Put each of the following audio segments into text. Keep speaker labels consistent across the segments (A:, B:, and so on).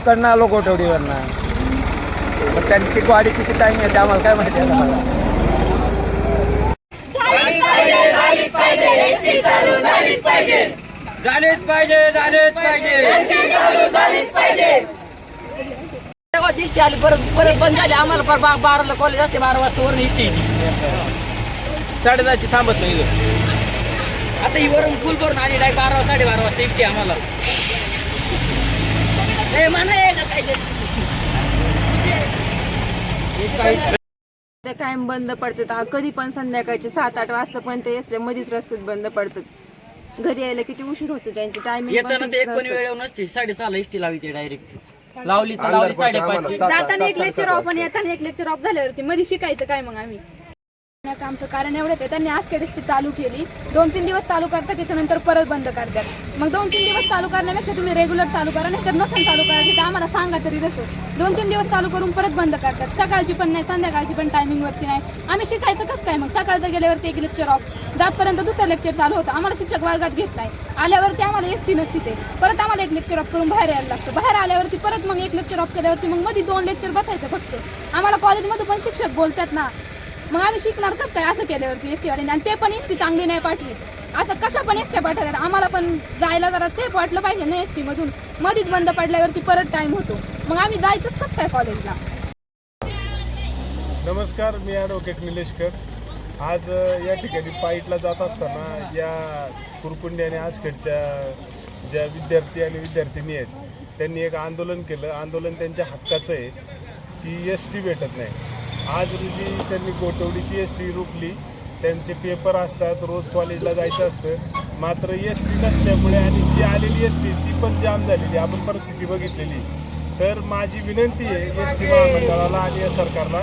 A: तिकडनं आलो गोठवडीवरनं. पण त्यांची गाडी किती टाईम येते आम्हाला काय माहिती आहे मला. झालीच पाहिजे झालीच पाहिजे
B: तेव्हा दिसते आली परत परत बंद झाली. आम्हाला पर बा- बाराला कॉलेज असते बारा वाजता वरून
A: साडेदहाची थांबत नाही.
B: आता ही वरून फुल करून आली डाय बारा साडेबारा वाजता इष्टी आम्हाला. ते.
C: ते कायम बंद पडतात. कधी पण संध्याकाळचे सात आठ वाजतापर्यंत असले मध्येच रस्त्यात बंद पडतात. घरी यायला किती उशीर होतो त्यांची टायमिंग
B: येताना ते एक पण वेळ नसते. साडेसहाला इष्टी लावी ते डायरेक्ट लावली तर लावली साडेपाचची.
D: जाताना एक लेक्चर ऑफ आणि येताना एक लेक्चर ऑफ झाल्यावरती मध्ये शिकायचं काय मग आम्ही? आमचं कारण एवढंच आहे. त्यांनी आज ती चालू केली. दोन तीन दिवस चालू करतात त्याच्यानंतर परत बंद करतात. मग दोन तीन दिवस चालू करण्यापेक्षा तुम्ही रेग्युलर चालू करा नाही तर नसेल चालू करा तिथे आम्हाला सांगा तरी तसं दोन तीन दिवस चालू करून परत बंद करतात. सकाळची पण नाही संध्याकाळची पण टायमिंगवरती नाही. आम्ही शिकायचं कसं काय मग? सकाळचं गेल्यावरती एक लेक्चर ऑफ जातपर्यंत दुसरं लेक्चर चालू होतं. आम्हाला शिक्षक वर्गात घेत नाही. आल्यावरती आम्हाला एस टी नसती ते. परत आम्हाला एक लेक्चर ऑफ करून बाहेर यायला लागतं. बाहेर आल्यावरती परत मग एक लेक्चर ऑफ केल्यावरती मग मध्ये दोन लेक्चर बसायचं फक्त. आम्हाला कॉलेजमध्ये पण शिक्षक बोलतात ना मग आम्ही शिकणार कसं काय? असं केल्यावरती एस टीवाले आणि ते पण एस टी चांगली नाही पाठवी असं कशा पण एस टी पाठवतात? आम्हाला पण जायला जरा सेफ वाटलं पाहिजे ना एस मधून. मधीच बंद पडल्यावरती परत टाईम होतो. मग आम्ही जायचंच कसं काय कॉलेजला
E: नमस्कार मी ॲडव्होकेट निलेशकर आज या ठिकाणी पाईटला जात असताना या कुरकुंडी आणि आसखेडच्या ज्या विद्यार्थी आणि विद्यार्थिनी आहेत त्यांनी एक आंदोलन केलं. आंदोलन त्यांच्या हक्काचं आहे की एस टी भेटत नाही. आज रोजी त्यांनी गोठवडीची एस टी रोखली. त्यांचे पेपर असतात रोज कॉलेजला जायचं असतं. मात्र एस टी नसल्यामुळे आणि जी आलेली एस टी ती पण जाम झालेली. आपण परिस्थिती बघितलेली. तर माझी विनंती आहे एस टी महामंडळाला आणि या सरकारला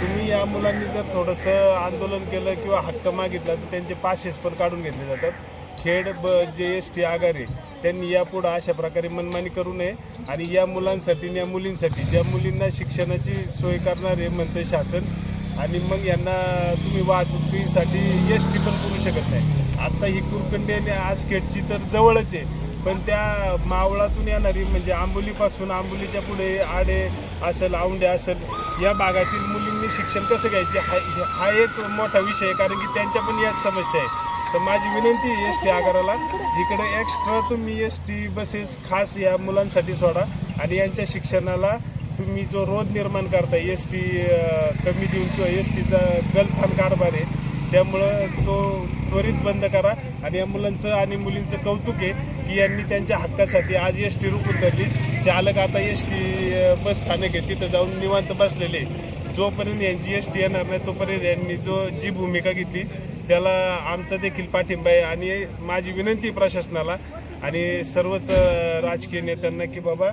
E: तुम्ही या मुलांनी जर थोडंसं आंदोलन केलं किंवा हक्क मागितला तर त्यांचे पासेस पण काढून घेतले जातात. खेड ब जे एस टी आघाडी त्यांनी यापुढं अशा प्रकारे मनमानी करू नये आणि या मुलांसाठी आणि या मुलींसाठी ज्या मुलींना शिक्षणाची सोय करणार आहे म्हणतं शासन आणि मग यांना तुम्ही वाहतुकीसाठी एस टी पण करू शकत नाही. आत्ता ही कुरकंडी आणि आसखेडची तर जवळच आहे पण त्या मावळातून येणारी म्हणजे आंबोलीपासून आंबोलीच्या पुढे आडे असेल आवंडे असेल या भागातील मुलींनी शिक्षण कसं घ्यायचे? हा हा एक मोठा विषय आहे कारण की त्यांच्या पण याच समस्या आहे. तर माझी विनंती आहे एस टी आगाराला. इकडे एक्स्ट्रा तुम्ही एस टी बसेस खास या मुलांसाठी सोडा. आणि यांच्या शिक्षणाला तुम्ही जो रोध निर्माण करता एस टी कमी देऊन किंवा एस टीचा गलथान कारभार आहे त्यामुळं तो त्वरित बंद करा. आणि या मुलांचं आणि मुलींचं कौतुक आहे की यांनी त्यांच्या हक्कासाठी आज एस टी रुकून धरली चालक आता एस टी बस स्थानक आहे तिथं जाऊन निवांत बसलेले जोपर्यंत एन जी एस टी येणार नाही तोपर्यंत यांनी जो जी भूमिका घेतली त्याला आमचा देखील पाठिंबा आहे. आणि माझी विनंती प्रशासनाला आणि सर्वच राजकीय नेत्यांना की बाबा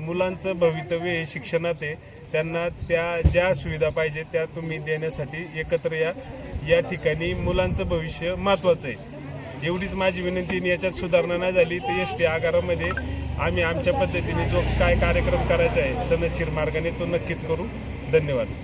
E: मुलांचं भवितव्य हे शिक्षणात आहे. त्यांना त्या ज्या सुविधा पाहिजे त्या तुम्ही देण्यासाठी एकत्र या. या ठिकाणी मुलांचं भविष्य महत्त्वाचं आहे. एवढीच माझी विनंती आणि याच्यात सुधारणा नाही झाली तर एस टी आगारामध्ये आम्ही आमच्या पद्धतीने जो काय कार्यक्रम करायचा आहे सनदशीर मार्गाने तो नक्कीच करू. धन्यवाद.